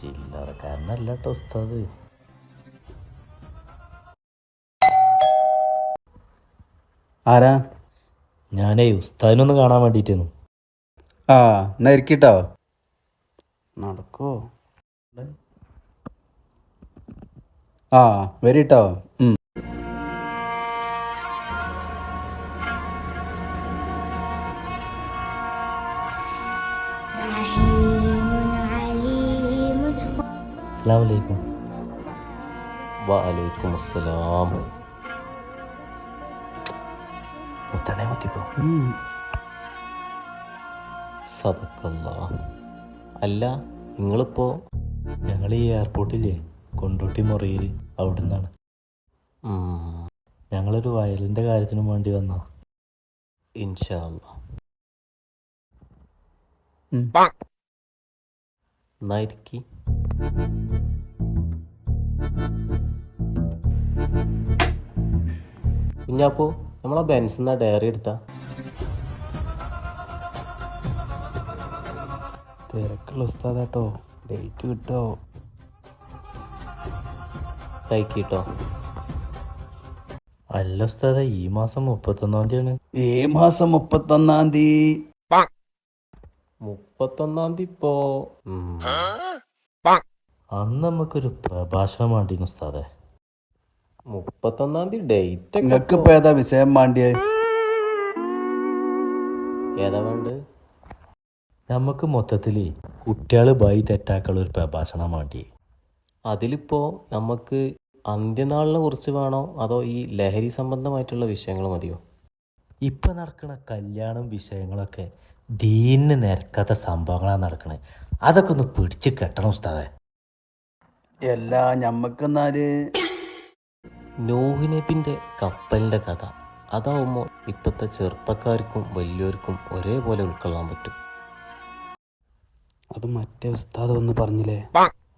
അല്ല കേട്ടോ ഉസ്താദ്. ആരാ? ഞാനേ ഉസ്താദിനൊന്ന് കാണാൻ വേണ്ടിയിട്ടായിരുന്നു ആ എന്നാ ഇരിക്കട്ടോ. നടക്കോ? ആ വരിട്ടോ അസ്സാം വലൈക്കും വാലൈക്കും അസ്സലാം. മുത്തണേ മുത്തിക്കോ? സദക്കല്ലാ അല്ല നിങ്ങളിപ്പോ ഞങ്ങൾ ഈ എയർപോർട്ടില്ലേ കൊണ്ടോട്ടി മുറിയിൽ അവിടെ നിന്നാണ് ഞങ്ങളൊരു വയലിന്റെ കാര്യത്തിനും വേണ്ടി വന്നോ? ഇൻഷാ അല്ലാ ഉം. എന്നാ ഇരിക്കി? കുഞ്ഞാപ്പോ നമ്മളാ ബെൻസിന്നാ ഡയറി എടുത്ത? തിരക്കുള്ള ഉസ്താദാട്ടോ ഡേറ്റ് കിട്ടോ? തയ്ക്കിട്ടോ അല്ല ഉസ്താദ ഈ മാസം മുപ്പത്തൊന്നാം തീയതിയാണ്. ഈ മാസം മുപ്പത്തൊന്നാം തീയതി. മുപ്പത്തൊന്നാം തീയതി ഇപ്പോ. അന്ന് നമുക്കൊരു പ്രഭാഷണം വേണ്ടിയിരുന്നു ഉസ്താദെ. മുപ്പത്തൊന്നാം തീയതി ഡേറ്റ് നിങ്ങൾക്ക് ഇപ്പൊ ഏതാ വിഷയം വേണ്ടിയേ? ഏതാ വേണ്ട നമുക്ക് മൊത്തത്തിൽ കുട്ടികൾ ബൈ തെറ്റാക്കുള്ള ഒരു പ്രഭാഷണം വേണ്ടി അതിലിപ്പോ നമുക്ക് അന്ത്യനാളിനെ കുറിച്ച് വേണോ? അതോ ഈ ലഹരി സംബന്ധമായിട്ടുള്ള വിഷയങ്ങൾ മതിയോ? ഇപ്പം നടക്കുന്ന കല്യാണം വിഷയങ്ങളൊക്കെ ദീനിന് നിരക്കാത്ത സംഭവങ്ങളാണ് നടക്കുന്നത് അതൊക്കെ ഒന്ന് പിടിച്ച് കെട്ടണം ഉസ്താദെ. എല്ലാ ഞമ്മക്കെന്നാൽ നോഹ് നബിന്റെ കപ്പലിന്റെ കഥ അതാവുമ്പോൾ ഇപ്പോഴത്തെ ചെറുപ്പക്കാർക്കും വലിയവർക്കും ഒരേപോലെ ഉൾക്കൊള്ളാൻ പറ്റും. അത് മറ്റേ ഉസ്താദ് ഒന്ന് പറഞ്ഞില്ലേ?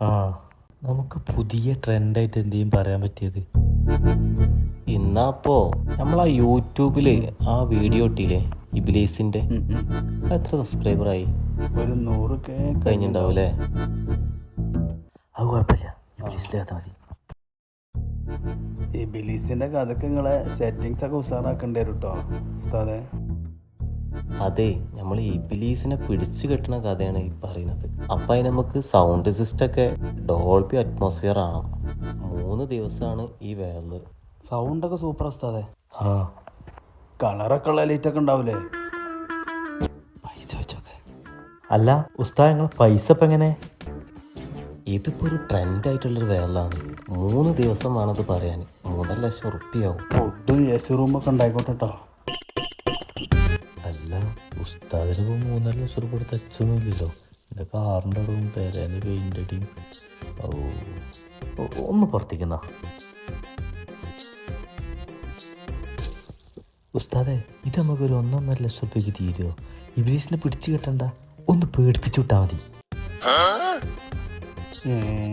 ആ. നമുക്ക് പുതിയ ട്രെൻഡായിട്ട് എന്തെങ്കിലും പറയാൻ പറ്റിയത്? ഇന്നാപ്പോ നമ്മളാ യൂട്യൂബിൽ ആ വീഡിയോ ഇട്ടില്ലേ? ഇബിലീസിന്റെ? എത്ര സബ്സ്ക്രൈബറായി ഒരു നൂറ് കേ കഴിഞ്ഞിട്ടുണ്ടാവും അല്ലേ അത് കുഴപ്പമില്ല. ഇംഗ്ലീഷിൽ കഥ മതി. ഈ ബിലീസിന്റെ കഥക്ക് നിങ്ങളെ സെറ്റിങ്സ് ഒക്കെ ഉഷാറാക്കണ്ടേ കേട്ടോ ഉസ്താദെ? അതെ നമ്മൾ ഇബിലീസിനെ പിടിച്ചു കെട്ടുന്ന കഥയാണ് ഈ പറയുന്നത്. അപ്പൊ അതിന് നമുക്ക് സൗണ്ട് സിസ്റ്റം ഒക്കെ ഡോൾബി അറ്റ്മോസ്ഫിയർ ആണ്. മൂന്ന് ദിവസമാണ് ഈ വേൾ സൗണ്ടൊക്കെ സൂപ്പർ ഉസ്താദെ. ആ. കളറൊക്കെ ഉള്ള ലൈറ്റ് ഒക്കെ ഉണ്ടാവില്ലേ പൈസ വെച്ചൊക്കെ. അല്ല ഉസ്താദ് നിങ്ങൾ പൈസ ഇപ്പം എങ്ങനെ? ഇതിപ്പോ ഒരു ട്രെൻഡ് ആയിട്ടുള്ളൊരു വേളാണ്. മൂന്ന് ദിവസം വേണത് പറയാൻ മൂന്നര ലക്ഷം ഉറുപ്പിയാവും ഫുഡും എ സി റൂമൊക്കെ ഉണ്ടായിക്കോട്ടെ കേട്ടോ അല്ല ഉസ്താദിന് മൂന്നര ലക്ഷം രൂപ കൊടുത്ത് അച്ഛനൊന്നുമില്ലല്ലോ എന്റെ കാറിന്റെ അടവും പേരേന്റെ പെയിന്റ് അടിയും ഒന്ന് പുറത്തേക്കുന്ന ഉസ്താദെ ഇത് നമുക്കൊരു ഒന്നൊന്നര ലക്ഷം രൂപയ്ക്ക് തീരുമോ ഇബ്രീസിനെ പിടിച്ചു കിട്ടണ്ട. ഒന്ന് പേടിപ്പിച്ചു വിട്ടാൽ മതി. 예.